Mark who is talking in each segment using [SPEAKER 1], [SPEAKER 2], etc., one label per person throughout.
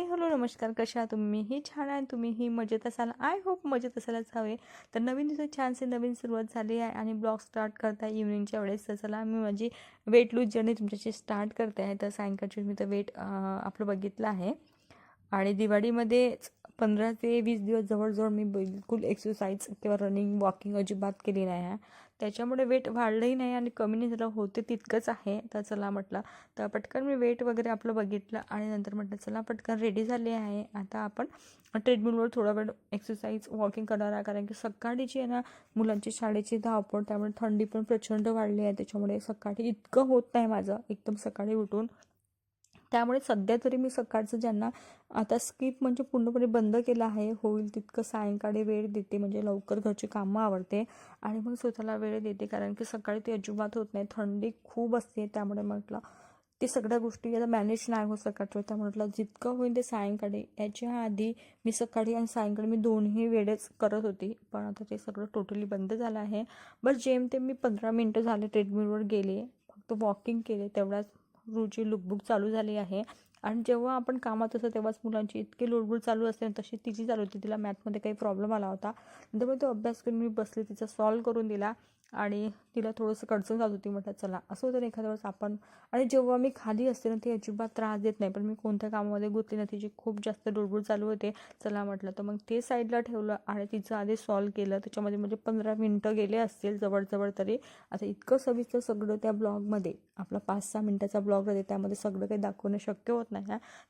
[SPEAKER 1] Hi hello नमस्कार कशा आहात? तुम्हीही छान आहे तुम्हीही मजेत असाल? आय होप मजेत असायलाच हवे. तर नवीन दिवसात छानसे नवीन सुरुवात झाली आहे आणि ब्लॉग स्टार्ट करता इव्हनिंगच्या वेळेस. तर चला मी माझी वेट लूज जर्नी तुमच्याशी स्टार्ट करते आहे. तर सायंकाळची मी तर वेट आपलं बघितलं आहे. आणि दिवाळीमध्येच पंधरा ते वीस दिवस जवळजवळ मी बिलकुल एक्सरसाइज किंवा रनिंग वॉकिंग अजिबात केली नाही आहे. त्याच्यामुळे वेट वाढलंही नाही आणि कमी नाही झालं होते तितकंच आहे. तर चला म्हटलं तर पटकन मी वेट वगैरे आपलं बघितलं आणि नंतर म्हटलं चला पटकन रेडी झाले आहे. आता आपण ट्रेडमिलवर थोडा वेळ एक्सरसाइज वॉकिंग करणार आहे. कारण की सकाळीची आहे ना मुलांची शाळेची धावपळ त्यामुळे थंडी पण प्रचंड वाढली आहे. त्याच्यामुळे सकाळी इतकं होत नाही माझं. एकदम सकाळी उठून त्यामुळे सध्या तरी मी सकाळचं ज्यांना आता स्किप म्हणजे पूर्णपणे बंद केलं आहे होईल तितकं सायंकाळी वेळ देते म्हणजे लवकर घरची कामं आवडते आणि मग स्वतःला वेळ देते कारण की सकाळी ते अजिबात होत नाही थंडी खूप असते त्यामुळे म्हटलं ते सगळ्या गोष्टी आता मॅनेज नाही होत सकाळचं त्यामुळे म्हटलं जितकं होईल ते सायंकाळी याच्या आधी मी सकाळी आणि सायंकाळी मी दोन्ही वेळेच करत होती पण आता ते सगळं टोटली बंद झालं आहे. बस जेम ते मी पंधरा मिनटं झाले ट्रेडमिलवर गेले फक्त वॉकिंग केले तेवढ्याच रोजी लुकबुक चालू झाली आहे. आणि जेव्हा आपण कामात असतो तेव्हाच मुलांची इतकी लुडबुड चालू असते तशी तिची चालू होती तिला मॅथमध्ये काही प्रॉब्लेम आला होता. त्यामुळे तो अभ्यास करून मी बसले तिचा सॉल्व करून दिला. आणि तिला थोडंसं कडचण जात होती. म्हटलं चला असं होतं एखाद्या वेळेस आपण आणि जेव्हा मी खाली असते ना ती अजिबात त्रास देत नाही. पण मी कोणत्या कामामध्ये गुंतली ना तिची खूप जास्त डुडबुड चालू होते. चला म्हटलं तर मग ते साईडला ठेवलं आणि तिचं आधी सॉल्व केलं. त्याच्यामध्ये म्हणजे पंधरा मिनटं गेले असतील जवळजवळ तरी. आता इतकं सविस्तर सगळं त्या ब्लॉगमध्ये आपला पाच सहा मिनटाचा ब्लॉग राहते. त्यामध्ये सगळं काही दाखवणं शक्य होत नाही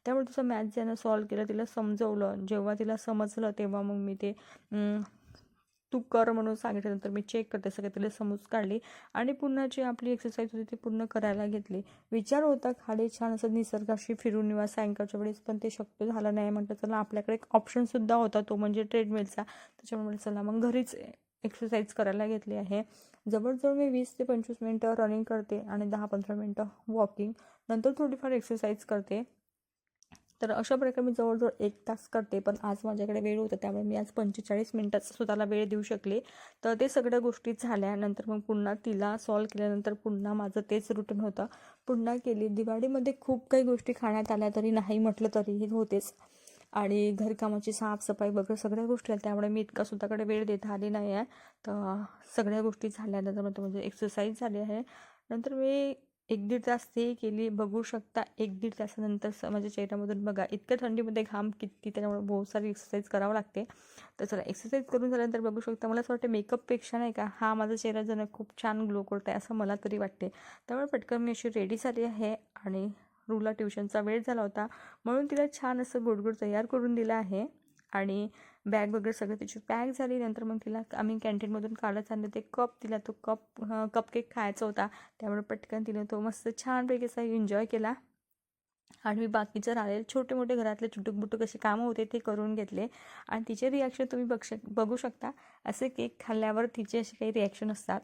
[SPEAKER 1] त्यामुळे तिचं मॅथ ज्यानं सॉल्व केलं तिला समजवलं. जेव्हा तिला समजलं तेव्हा मग मी ते तू कर म्हणून सांगितल्यानंतर मी चेक करते सगळे तिला समज काढली आणि पुन्हा जी आपली एक्सरसाइज होती ती पूर्ण करायला घेतली. विचार होता खाली छान असं निसर्गाशी फिरून निवा सायंकाळच्या वेळेस पण ते शक्य झालं नाही. म्हटलं चला आपल्याकडे एक ऑप्शनसुद्धा होता तो म्हणजे ट्रेडमिलचा त्याच्यामुळे चला मग घरीच एक्सरसाइज करायला घेतली आहे. जवळजवळ मी वीस ते पंचवीस मिनटं रनिंग करते आणि दहा पंधरा मिनटं वॉकिंग नंतर थोडीफार एक्सरसाइज करते. तर अशा प्रकारे मी जवळजवळ एक तास करते पण आज माझ्याकडे वेळ होता त्यामुळे मी आज पंचेचाळीस मिनटात स्वतःला वेळ देऊ शकले. तर ते सगळ्या गोष्टी झाल्यानंतर मग पुन्हा तिला सॉल्व केल्यानंतर पुन्हा माझं तेच रुटीन होतं. पुन्हा केली. दिवाळीमध्ये खूप काही गोष्टी खाण्यात आल्या तरी नाही म्हटलं तरीही होतेच. आणि घरकामाची साफसफाई वगैरे सगळ्या गोष्टी आल्या त्यामुळे मी इतका स्वतःकडे वेळ देता आली नाही आहे तर सगळ्या गोष्टी झाल्यानंतर म्हणजे एक्सरसाइज झाली आहे. नंतर मी एक दीड तास ते केली बघू शकता एक दीड तासानंतर स माझ्या चेहऱ्यामधून बघा इतक्या थंडीमध्ये घाम किती त्याच्यामुळे बहुत सारी एक्सरसाइज करावं लागते. तर चला एक्सरसाइज करून झाल्यानंतर बघू शकता मला असं वाटतं मेकअपपेक्षा नाही का हा माझा चेहरा जण खूप छान ग्लो करत आहे असं मला तरी वाटते. त्यामुळे पटकन मी अशी रेडी झाली आहे आणि रूला ट्युशनचा वेळ झाला होता म्हणून तिला छान असं गोडगोड तयार करून दिलं आहे. आणि बॅग वगैरे सगळं तिची पॅक झाली. नंतर मग तिला आम्ही कॅन्टीनमधून काढत आणलं ते कप तिला तो कप कपकेक खायचा होता. त्यामुळे पटकन तिने तो मस्त छानपैकी असा एन्जॉय केला. आणि मी बाकीचं राहिलेले छोटे मोठे घरातले चुटूक बुटूक असे कामं होते ते करून घेतले. आणि तिचे रिॲक्शन तुम्ही बघ बघू शकता. असे केक खाल्ल्यावर तिचे असे काही रिॲक्शन असतात.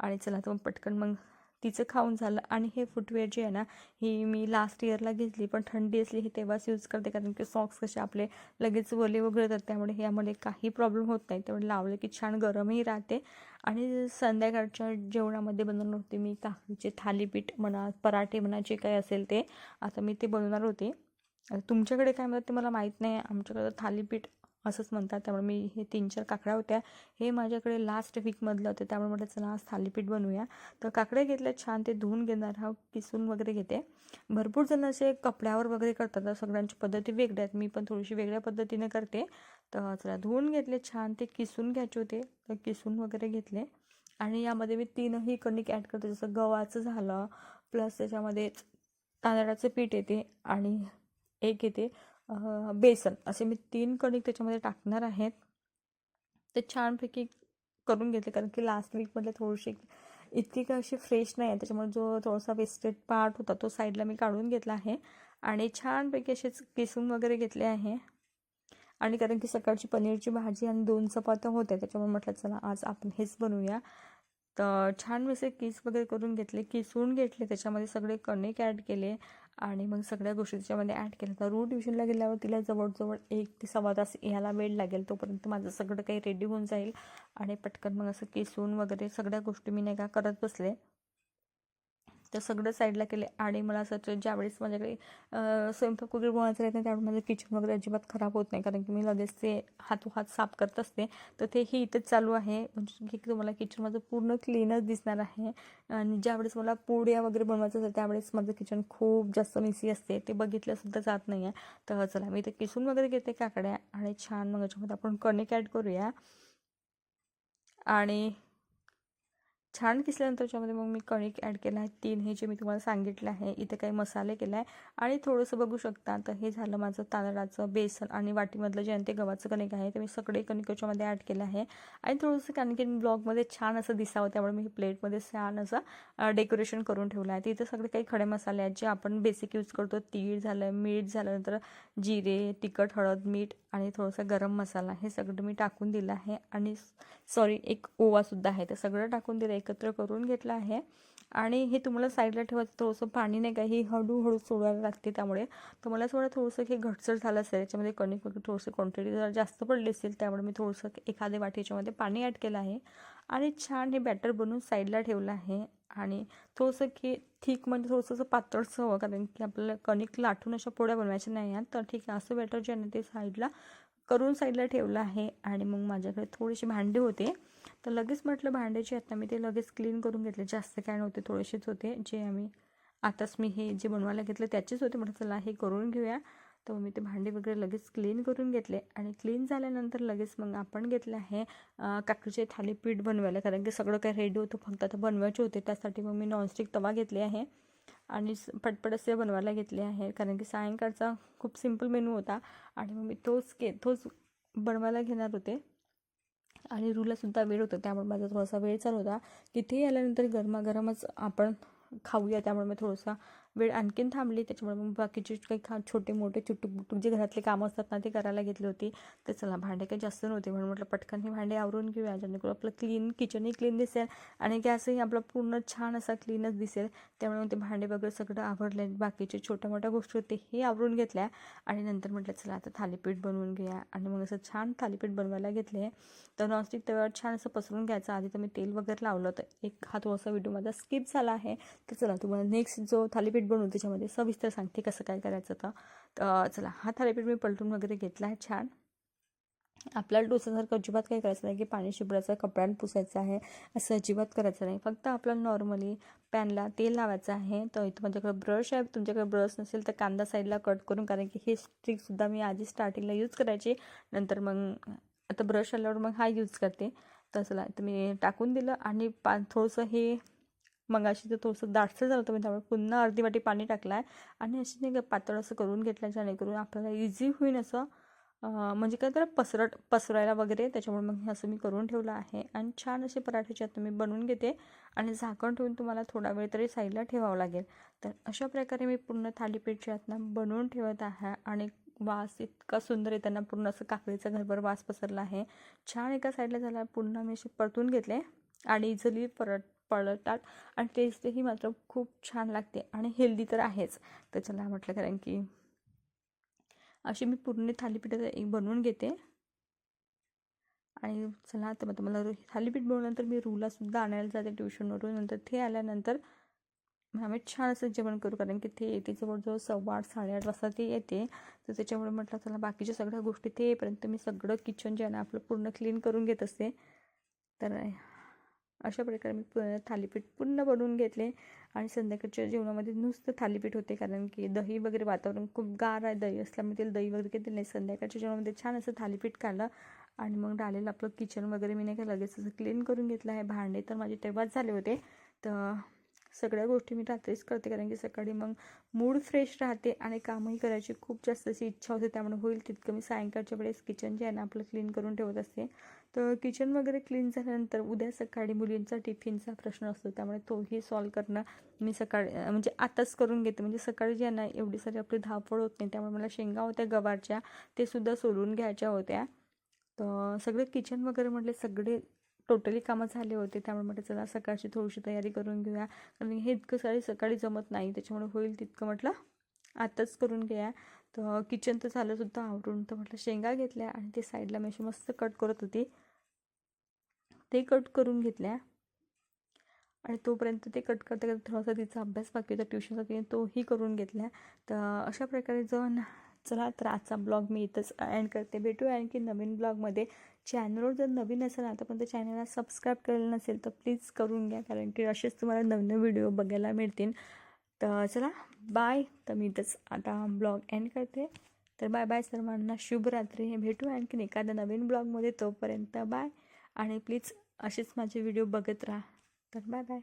[SPEAKER 1] आणि चला तर मग पटकन मग तिचं खाऊन झालं. आणि हे फुटवेअर जे आहे ना ही मी लास्ट इयरला घेतली पण थंडी असली हे तेव्हाच यूज करते. कारण की सॉक्स कसे आपले लगेच वले वगैरे येतात त्यामुळे यामध्ये काही प्रॉब्लेम होत नाही. त्यामुळे लावले की छान गरमही राहते. आणि संध्याकाळच्या जेवणामध्ये बनवणार होते मी काकडीचे थालीपीठ म्हणा पराठे म्हणा जे काही असेल ते. आता मी ते बनवणार होते. तुमच्याकडे काय म्हणतात ते मला माहीत नाही. आमच्याकडे थालीपीठ असंच म्हणतात. त्यामुळे मी हे तीन चार काकड्या होत्या. हे माझ्याकडे लास्ट वीकमधलं होतं. त्यामुळे म्हटलं चला आज थालीपीठ बनवूया. तर काकड्या घेतल्या छान ते धुवून घेणार हा किसून वगैरे घेते. भरपूर जण असे कपड्यावर वगैरे करतात. सगळ्यांची पद्धती वेगळ्या आहेत. मी पण थोडीशी वेगळ्या पद्धतीने करते. तर चला धुवून घेतले छान ते किसून घ्यायचे होते. तर किसून वगैरे घेतले. आणि यामध्ये मी तीनही कणिक ॲड करते. जसं गव्हाचं झालं प्लस त्याच्यामध्ये तांदळाचं पीठ येते आणि एक येते. बेसन असे मी तीन कणिक त्याच्यामध्ये टाकणार आहेत. ते छानपैकी करून घेतले कारण की लास्ट वीकमधले थोडीशी इतकी काय अशी फ्रेश नाही आहे त्याच्यामुळे जो थोडासा वेस्टेड पार्ट होता तो साईडला मी काढून घेतला आहे. आणि छानपैकी असेच किसून वगैरे घेतले आहे. आणि कारण की सकाळची पनीरची भाजी आणि दोन चपात्या होत्या त्याच्यामुळे म्हटलं चला आज आपण हेच बनवूया. तर छान मी असे किस वगैरे करून घेतले किसून घेतले त्याच्यामध्ये सगळे कणिक ॲड केले. आणि मग सगळ्या गोष्टी त्याच्यामध्ये ॲड केल्या. तर रू ट्युशनला गेल्यावर तिला जवळजवळ एक ते सव्वा तास यायला वेळ लागेल तोपर्यंत माझं सगळं काही रेडी होऊन जाईल. आणि पटकन मग असं किसून वगैरे सगळ्या गोष्टी मी नाही का करत बसले. तर सगळं साईडला केले. आणि मला असं वाटतं ज्यावेळेस माझ्याकडे स्वयंपाक वगैरे बनवायचं राहत नाही त्यावेळेस माझं किचन वगैरे अजिबात खराब होत नाही. कारण की मी लगेच ते हातोहात साफ करत असते. तर ते हे इथंच चालू आहे. म्हणजे की तुम्हाला किचन माझं पूर्ण क्लीनच दिसणार आहे. आणि ज्यावेळेस मला पोळ्या वगैरे बनवायचं असतं त्यावेळेस माझं किचन खूप जास्त मिसी असते. ते बघितल्यासुद्धा जात नाही आहे तर चला मी ते किसून वगैरे घेते काकड्या. आणि छान मग याच्यामध्ये आपण कणिक ॲड करूया. आणि छान किसल्यानंतर त्याच्यामध्ये मग मी कणिक ॲड केला आहे. तीन हे जे मी तुम्हाला सांगितलं आहे इथे काही मसाले केला आहे. आणि थोडंसं बघू शकता तर हे झालं माझं तांदळाचं बेसन आणि वाटीमधलं जे आहे ते गव्हाचं कणिक आहे. ते मी सगळे कणिक याच्यामध्ये ॲड केलं आहे. आणि थोडंसं कारण की ब्लॉगमध्ये छान असं दिसावं त्यामुळे मी प्लेटमध्ये छान असं डेकोरेशन करून ठेवलं आहे. तिथे सगळे काही खडे मसाले आहेत जे आपण बेसिक यूज करतो. तीळ झालं मीठ झालं नंतर जिरे तिखट हळद मीठ आणि थोडासा गरम मसाला हे सगळं मी टाकून दिलं आहे. आणि सॉरी एक ओवासुद्धा आहे ते सगळं टाकून दिलं एक एकत्र करून घेतलं आहे. आणि हे तुम्हाला साईडला ठेवायचं थोडंसं पाणी नाही काही हळूहळू सोडायला लागते त्यामुळे. तुम्हाला मला असं थोडंसं हे घटसर झालं असेल याच्यामध्ये कणिक वगैरे थोडंसं क्वांटिटी जरा जास्त पडली असेल त्यामुळे मी थोडंसं एखाद्या वाटी याच्यामध्ये पाणी ॲड केलं आहे. आणि छान हे बॅटर बनवून साईडला ठेवलं आहे. आणि थोडंसं की थिक म्हणजे थोडंसं असं पातळसं हवं कारण की आपल्याला कणिक लाटून अशा पोळ्या बनवायच्या नाही आहेत. तर ठीक आहे असं बॅटर जे आहे ना ते साईडला करून साईडला ठेवलं आहे. आणि मग माझ्याकडे थोडीशी भांडी होते. तर लगेच म्हटलं भांड्याची आता मी ते लगेच क्लीन करून घेतले. जास्त काय नव्हते थोडेसेच होते जे आम्ही आताच मी हे जे बनवायला घेतलं त्याचेच होते. म्हटलं चला हे करून घेऊया. तर मग मी ते भांडे वगैरे लगेच क्लीन करून घेतले. आणि क्लीन झाल्यानंतर लगेच मग आपण घेतलं आहे काकडीचे थालीपीठ बनवायला. कारण की सगळं काही रेडी होतं फक्त आता बनवायचे होते. त्यासाठी मग मी नॉनस्टिक तवा घेतले आहे. आणि स- पटपट असे बनवायला घेतले आहे. कारण की सायंकाळचा खूप सिंपल मेनू होता. आणि मग मी तोच के तोच बनवायला घेणार होते. आणि रूलासुद्धा वेळ होता त्यामुळे माझा थोडासा वेळ चालू होता. तिथे आल्यानंतर गरमागरमच आपण खाऊया त्यामुळे मी थोडंसं वेळ आणखीन थांबली. त्याच्यामुळे मग बाकीचे काही खा छोटे मोठे चुटूक बुटूक जे घरातले कामं असतात ना ते करायला घेतली होती. तर चला भांडे काही जास्त नव्हते. म्हणून म्हटलं पटकन हे भांडे आवरून घेऊया. जेणेकरून आपलं क्लीन किचनही क्लीन दिसेल आणि गॅसही आपला पूर्ण छान असा क्लीनच दिसेल. त्यामुळे ते भांडे वगैरे सगळं आवडले बाकीचे छोट्या मोठ्या गोष्टी होते हे आवरून घेतल्या. आणि नंतर म्हटलं चला आता थालीपीठ बनवून घेऊया. आणि मग असं छान थालीपीठ बनवायला घेतले. तर नॉनस्टिक तव्यावर छान असं पसरून घ्यायचं. आधी तर मी तेल वगैरे लावलं तर एक हा थोडासा व्हिडिओ माझा स्किप झाला आहे. तर चला तुम्हाला नेक्स्ट जो थालीपीठ बनवू त्याच्यामध्ये सविस्तर सांगते कसं काय करायचं तर. तर चला हा थालीपीठ मी पलटून वगैरे घेतला आहे छान. आपल्याला डोसासारखं अजिबात काही करायचं नाही की पाणी शिपडायचं कपड्यानं पुसायचं आहे असं अजिबात करायचं नाही. फक्त आपल्याला नॉर्मली पॅनला तेल लावायचं आहे. तर इथं माझ्याकडे ब्रश आहे. तुमच्याकडे ब्रश नसेल तर कांदा साईडला कट करून कारण की हे स्टिकसुद्धा मी आधी स्टार्टिंगला यूज करायची. नंतर मग आता ब्रश आल्यावर मग हा यूज करते. तर चला तर मी टाकून दिलं आणि पा थोडंसं हे मगाशी तर थोडंसं दाटसं झालं होतं मी त्यामुळे पुन्हा अर्धी वाटी पाणी टाकलं आहे आणि अशी नाही का पातळ असं करून घेतलं जेणेकरून आपल्याला इझी होईल असं. म्हणजे काय त्याला पसरट पसरायला वगैरे त्याच्यामुळे मग हे असं मी करून ठेवलं आहे. आणि छान असे पराठ्याचे आता मी बनवून घेते. आणि झाकण ठेवून तुम्हाला थोडा वेळ तरी साईडला ठेवावं लागेल. तर अशा प्रकारे मी पूर्ण थालीपीठची जे बनवून ठेवत आहे. आणि वास इतका सुंदर आहे त्यांना पूर्ण असं काकडीचा घरभर वास पसरला आहे. छान एका साईडला झाला पुन्हा मी असे परतून घेतले. आणि इझिली परत पळतात आणि टेस्टही मात्र खूप छान लागते आणि हेल्दी तर आहेच. तर चला म्हटलं कारण की अशी मी पूर्ण थालीपीठ एक बनवून घेते. आणि चला तर मग मला थालीपीठ बनवल्यानंतर मी रूलासुद्धा आणायला जाते ट्युशनवरून नंतर ते आल्यानंतर आम्ही छान असं जेवण करू कारण की ते येते जवळजवळ सव्वा आठ साडेआठ वाजता ते येते. तर त्याच्यामुळे म्हटलं चला बाकीच्या सगळ्या गोष्टी ते येईपर्यंत मी सगळं किचन जे आहे ना आपलं पूर्ण क्लीन करून घेत असते. तर अशा प्रकारे मी प थालीपीठ पूर्ण बनवून घेतले आणि संध्याकाळच्या जेवणामध्ये नुसतं थालीपीठ होते कारण की दही वगैरे वातावरण खूप गार आहे दही असल्यामुळे ते दही वगैरे घेतले नाही. संध्याकाळच्या जेवणामध्ये छान असं थालीपीठ खाल्लं आणि मग राहिलेलं आपलं किचन वगैरे मी नाही का लगेच असं क्लीन करून घेतलं आहे. भांडे तर माझे तेव्हाच झाले होते. तर सगळ्या गोष्टी मी रात्रीच करते कारण की सकाळी मग मूड फ्रेश राहते आणि कामही करायची खूप जास्त अशी इच्छा होते. त्यामुळे होईल तितकं मी सायंकाळच्या वेळेस किचन जे आहे ना आपलं क्लीन करून ठेवत असते. तर किचन वगैरे क्लीन झाल्यानंतर उद्या सकाळी मुलींचा टिफिनचा प्रश्न असतो. त्यामुळे तोही सॉल्व करणं मी सकाळी म्हणजे आताच करून घेते. म्हणजे सकाळी जे आहे ना एवढी सारी आपली धावपळ होत नाही. त्यामुळे मला शेंगा होत्या गवारच्या ते सुद्धा सोलून घ्यायच्या होत्या. तर सगळे किचन वगैरे म्हटले सगळे टोटली कामं झाले होते. त्यामुळे म्हटलं चला सकाळची थोडीशी तयारी करून घेऊया. कारण हे इतकं सारी सकाळी जमत नाही. त्याच्यामुळे होईल तितकं म्हटलं आताच करून घ्या. तर किचन तर झालं सुद्धा आवरून तर म्हटलं शेंगा घेतल्या आणि ते साईडला मी अशी मस्त कट करत होती. ते कट करून घेतल्या. आणि तोपर्यंत ते कट करता करता थोडासा तिचा अभ्यास बाकी होता ट्युशनचा तिने तोही करून घेतला तर अशा प्रकारे जाऊन चला तर आजचा ब्लॉग मी इथंच एंड करते. भेटू आणखी नवीन ब्लॉगमध्ये चॅनलवर जर नवीन असेल आतापर्यंत चॅनलला सबस्क्राईब केलेलं नसेल तर प्लीज करून घ्या. कारण की असेच तुम्हाला नवीन व्हिडिओ बघायला मिळतील. तर चला बाय तर मी इथंच आता ब्लॉग एंड करते. तर बाय बाय सर्वांना. शुभरात्री भेटू आणखीन एखाद्या नवीन ब्लॉगमध्ये तोपर्यंत बाय आणि प्लीज असेच माझे व्हिडिओ बघत राहा. तर बाय बाय